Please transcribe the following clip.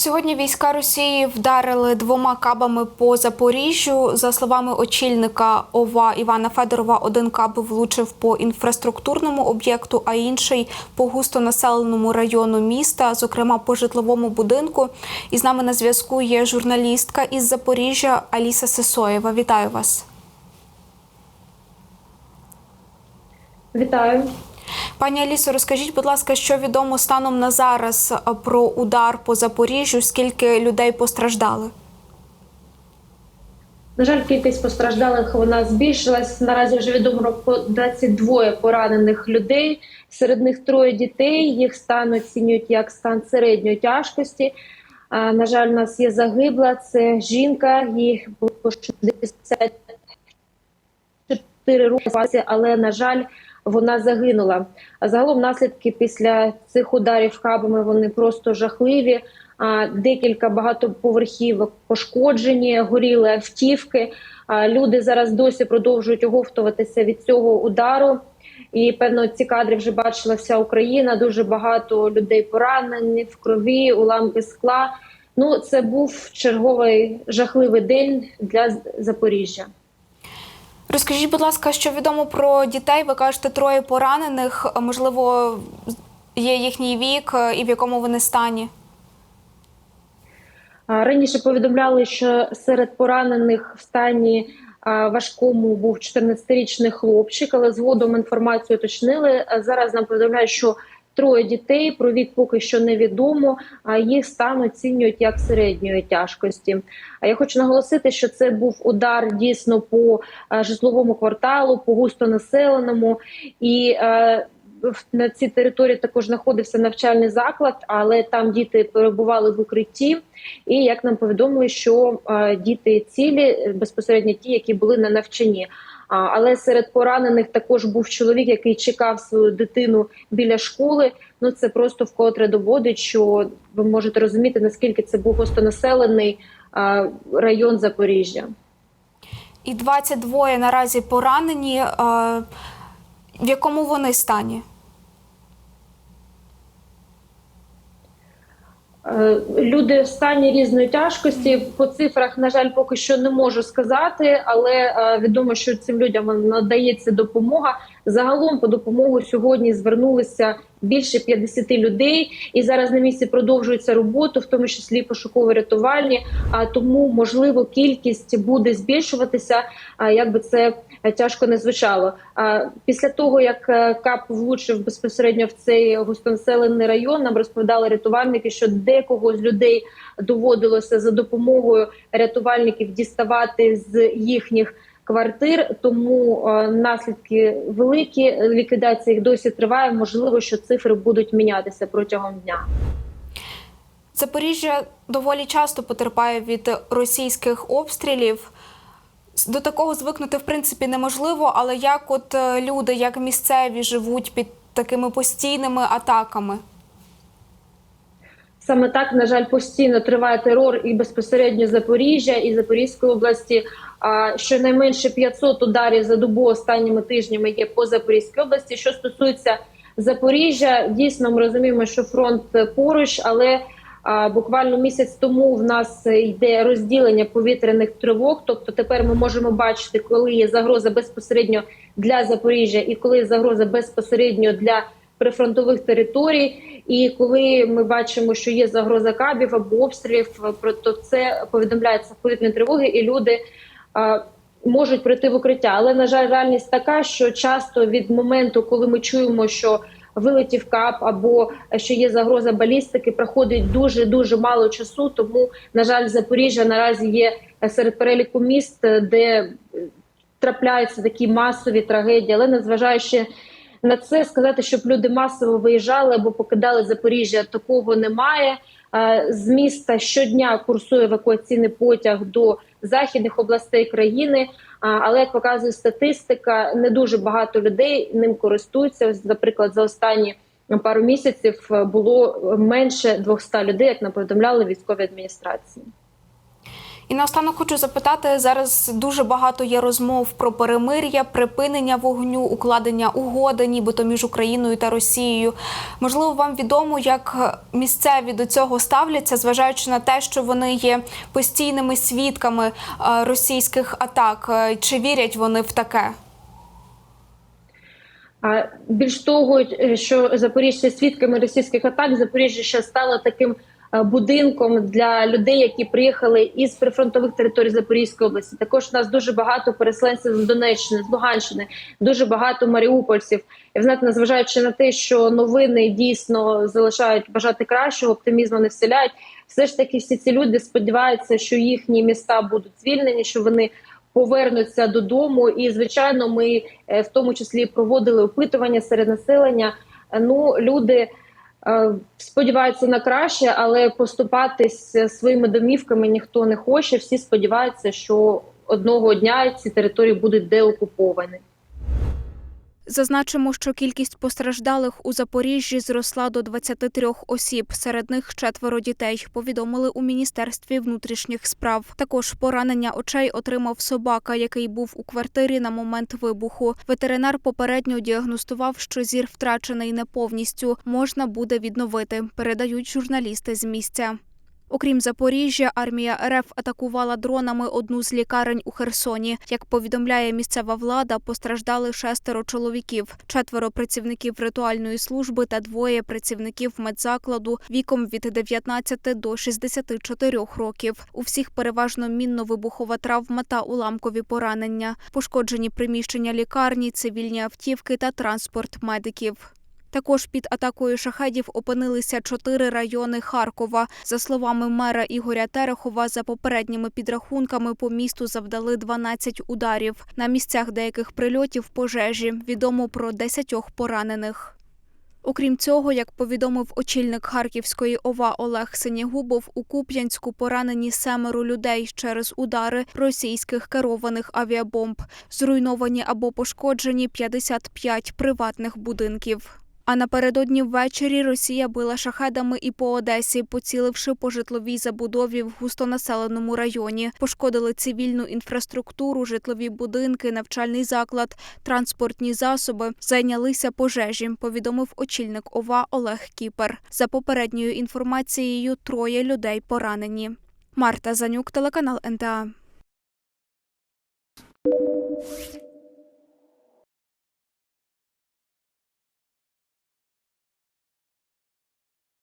Сьогодні війська Росії вдарили двома кабами по Запоріжжю. За словами очільника ОВА Івана Федорова, один каб влучив по інфраструктурному об'єкту, а інший по густонаселеному району міста, зокрема по житловому будинку. І з нами на зв'язку є журналістка із Запоріжжя Аліса Сисоєва. Вітаю вас. Вітаю. Пані Алісо, розкажіть, будь ласка, що відомо станом на зараз про удар по Запоріжжю? Скільки людей постраждали? На жаль, кількість постраждалих вона збільшилась. Наразі вже відомо про 22 поранених людей. Серед них троє дітей. Їх стан оцінюють як стан середньої тяжкості. А, На жаль, у нас є загибла. Це жінка, їй було 64 роки, але на жаль, вона загинула. А загалом наслідки після цих ударів кабами вони просто жахливі. А, Декілька багатоповерхівок пошкоджені, горіли автівки. Люди зараз досі продовжують оговтуватися від цього удару. І певно, ці кадри вже бачила вся Україна. Дуже багато людей поранені в крові, уламки скла. Ну, це був черговий жахливий день для Запоріжжя. Розкажіть, будь ласка, що відомо про дітей? Ви кажете, троє поранених. Можливо, є їхній вік е, і в якому вони стані? Раніше повідомляли, що серед поранених в стані важкому був 14-річний хлопчик, але згодом інформацію уточнили. Зараз нам повідомляють, що троє дітей про вік поки що невідомо, а їх стан оцінюють як середньої тяжкості. А я хочу наголосити, що це був удар дійсно по житловому кварталу, по густонаселеному і. е, на цій території також знаходився навчальний заклад, але там діти перебували в укритті. І як нам повідомили, що е, діти цілі е, безпосередньо ті, які були на навчанні. Але серед поранених також був чоловік, який чекав свою дитину біля школи. Ну це просто вкотре доводить, що ви можете розуміти наскільки це був густонаселений район Запоріжжя. І 22 наразі поранені. В якому вони стані? Люди в стані різної тяжкості по цифрах, на жаль, поки що не можу сказати, але е, відомо, що цим людям надається допомога. Загалом по допомогу сьогодні звернулися більше 50 людей, і зараз на місці продовжується роботу, в тому числі пошуково-рятувальні. А тому можливо кількість буде збільшуватися. Як би це е, тяжко не звучало. А після того як е, КАП влучив безпосередньо в цей густонаселений район, нам розповідали рятувальники, що декого з людей доводилося за допомогою рятувальників діставати з їхніх квартир. Тому е, наслідки великі. Ліквідація їх досі триває. Можливо, що цифри будуть мінятися протягом дня. Запоріжжя доволі часто потерпає від російських обстрілів. До такого звикнути в принципі неможливо, але як от е, люди, як місцеві живуть під такими постійними атаками? Саме так, на жаль, постійно триває терор і безпосередньо Запоріжжя і Запорізької області. А щонайменше 500 ударів за добу останніми тижнями є по Запорізькій області. Що стосується Запоріжжя, дійсно ми розуміємо, що фронт поруч, але буквально місяць тому в нас йде розділення повітряних тривог. Тобто тепер ми можемо бачити, коли є загроза безпосередньо для Запоріжжя і коли загроза безпосередньо для прифронтових територій. І коли ми бачимо, що є загроза кабів або обстрілів, то це повідомляється повітряні тривоги, і люди можуть прийти в укриття. Але на жаль, реальність така, що часто від моменту, коли ми чуємо, що вилетів кап або що є загроза балістики, проходить дуже дуже мало часу. Тому на жаль, Запоріжжя наразі є серед переліку міст, де трапляються такі масові трагедії, але незважаючи на це сказати, щоб люди масово виїжджали або покидали Запоріжжя, такого немає. З міста щодня курсує евакуаційний потяг до західних областей країни. Але як показує статистика, не дуже багато людей ним користуються. Наприклад, за останні пару місяців е, було менше 200 людей, як нам повідомляли військові адміністрації. І наостанок хочу запитати зараз дуже багато є розмов про перемир'я, припинення вогню, укладення угоди, нібито між Україною та Росією. Можливо, вам відомо, як місцеві до цього ставляться, зважаючи на те, що вони є постійними свідками е, російських атак. Е, Чи вірять вони в таке? А більш того, е, що Запоріжжя свідками російських атак, Запоріжжя ще стало таким будинком для людей, які приїхали із прифронтових територій Запорізької області. Також у нас дуже багато переселенців з Донеччини, з Луганщини, дуже багато маріупольців. І ви знаєте, незважаючи на те, що новини дійсно залишають бажати кращого, оптимізму не вселяють. Все ж таки, всі ці люди сподіваються, що їхні міста будуть звільнені, що вони повернуться додому. І звичайно, ми е, в тому числі проводили опитування серед населення. Е, Ну, люди е, сподіваються на краще, але поступатись е, своїми домівками ніхто не хоче. Всі сподіваються, що одного дня ці території будуть деокуповані. Зазначимо, що кількість постраждалих у Запоріжжі зросла до 23 осіб. Серед них четверо дітей. Повідомили у міністерстві внутрішніх справ. Також поранення очей отримав собака, який був у квартирі на момент вибуху. Ветеринар попередньо діагностував, що зір втрачений не повністю. Можна буде відновити. Передають журналісти з місця. Окрім Запоріжжя, армія РФ атакувала дронами одну з лікарень у Херсоні. Як повідомляє місцева влада, постраждали шестеро чоловіків, четверо працівників ритуальної служби та двоє працівників медзакладу віком від 19 до 64 років. У всіх переважно мінно-вибухова травма та уламкові поранення, пошкоджені приміщення лікарні, цивільні автівки та транспорт медиків. Також під атакою шахедів опинилися чотири райони Харкова. За словами мера Ігоря Терехова, за попередніми підрахунками по місту завдали 12 ударів. На місцях деяких прильотів пожежі відомо про 10 поранених. Окрім цього, як повідомив очільник Харківської ОВА Олег Синєгубов, у Куп'янську поранені семеро людей через удари російських керованих авіабомб. Зруйновані або пошкоджені 55 приватних будинків. А напередодні ввечері Росія била шахедами і по Одесі, поціливши по житловій забудові в густонаселеному районі. Пошкодили цивільну інфраструктуру, житлові будинки, навчальний заклад, транспортні засоби. Зайнялися пожежі, повідомив очільник ОВА Олег Кіпер. За попередньою інформацією, троє людей поранені. Марта Занюк, телеканал НТА.